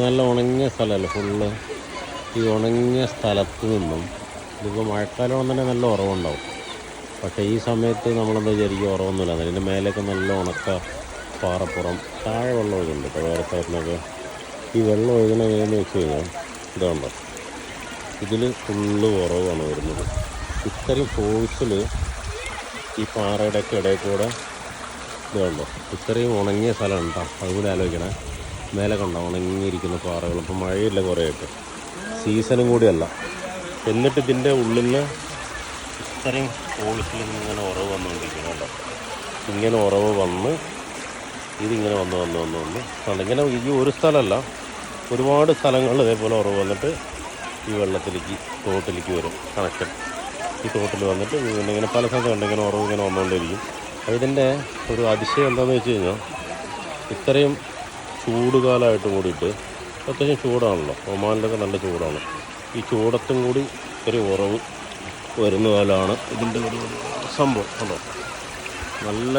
നല്ല ഉണങ്ങിയ സ്ഥലമല്ല? ഫുള്ള് ഈ ഉണങ്ങിയ സ്ഥലത്ത് നിന്നും ഇതിപ്പോൾ മഴക്കാലം തന്നെ നല്ല ഉറവുണ്ടാവും. പക്ഷേ ഈ സമയത്ത് നമ്മളെന്താ വിചാരിക്കും ഉറവൊന്നുമില്ല. അതിന്റെ മേലൊക്കെ നല്ല ഉണക്ക പാറപ്പുറം താഴെ വെള്ളം ഒഴുകുന്നുണ്ട്. ഇപ്പോൾ വേറെ സ്ഥലത്തിനൊക്കെ ഈ വെള്ളം ഒഴുകണ ഏതെന്ന് വെച്ച് കഴിഞ്ഞാൽ ഇതുണ്ടോ ഇതിൽ ഫുള്ള് ഉറവാണ് വരുന്നത്. ഇത്രയും ഫോഴ്സിൽ ഈ പാറയുടെയൊക്കെ ഇടയിൽ കൂടെ ഇത് കണ്ടോ? ഇത്രയും ഉണങ്ങിയ സ്ഥലം ഉണ്ടോ അതുകൂടി ആലോചിക്കണേ. മേലെ കണ്ടോ? ഉണങ്ങിയിരിക്കുന്ന പാറകൾ. ഇപ്പോൾ മഴയില്ല കുറേയൊക്കെ. സീസണും കൂടിയല്ല. എന്നിട്ട് ഇതിന്റെ ഉള്ളിൽ ഇത്രയും നിന്ന് ഇങ്ങനെ ഉറവ് വന്നുകൊണ്ടിരിക്കുന്നുണ്ട്. ഇങ്ങനെ ഉറവ് വന്ന് ഇതിങ്ങനെ വന്ന് വന്ന് വന്ന് വന്ന് അതിങ്ങനെ ഈ ഒരു സ്ഥലമല്ല. ഒരുപാട് സ്ഥലങ്ങൾ ഇതേപോലെ ഉറവ് വന്നിട്ട് ഈ വെള്ളത്തിലേക്ക് തോട്ടിലേക്ക് വരും. കണക്ഷൻ. ഈ തോട്ടിൽ വന്നിട്ട് ഇങ്ങനെ പല സ്ഥലത്തുണ്ട് ഇങ്ങനെ ഉറവ് ഇങ്ങനെ വന്നുകൊണ്ടിരിക്കും. അതിന്റെ ഒരു അതിശയം എന്താണെന്ന് വെച്ച് കഴിഞ്ഞാൽ ഇത്രയും ചൂട് കാലമായിട്ട് കൂടിയിട്ട് അത്യാവശ്യം ചൂടാണല്ലോ. ഒമാനിലൊക്കെ നല്ല ചൂടാണ്. ഈ ചൂടത്തും കൂടി ഒരു ഉറവ് വരുന്ന കാലമാണ് ഇതിന്റെ ഒരു സംഭവം. കണ്ടോ? നല്ല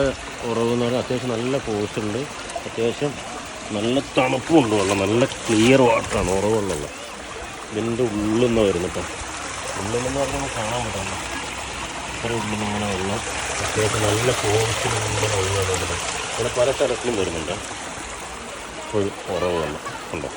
ഉറവ് എന്ന് പറഞ്ഞാൽ അത്യാവശ്യം നല്ല ഫോഴ്സ് ഉണ്ട്. അത്യാവശ്യം നല്ല തണുപ്പുണ്ട് വെള്ളം. നല്ല ക്ലിയർ വാട്ടറാണ് ഉറവുള്ളത് ഇതിന്റെ ഉള്ളിൽ നിന്ന് വരുന്നത് കേട്ടോ. ഉള്ളിൽ നിന്ന് പറഞ്ഞാൽ കാണാൻ പറ്റില്ല ഇത്ര ഉള്ളിൽ നിന്ന് വെള്ളം. അത്യാവശ്യം നല്ല ഫോഴ്സിൽ ഇങ്ങനെ ഒഴുകാൻ ഇവിടെ പല തരത്തിലും വരുന്നുണ്ട്. എപ്പോഴും കുറവ് തന്നെ ഉണ്ട്?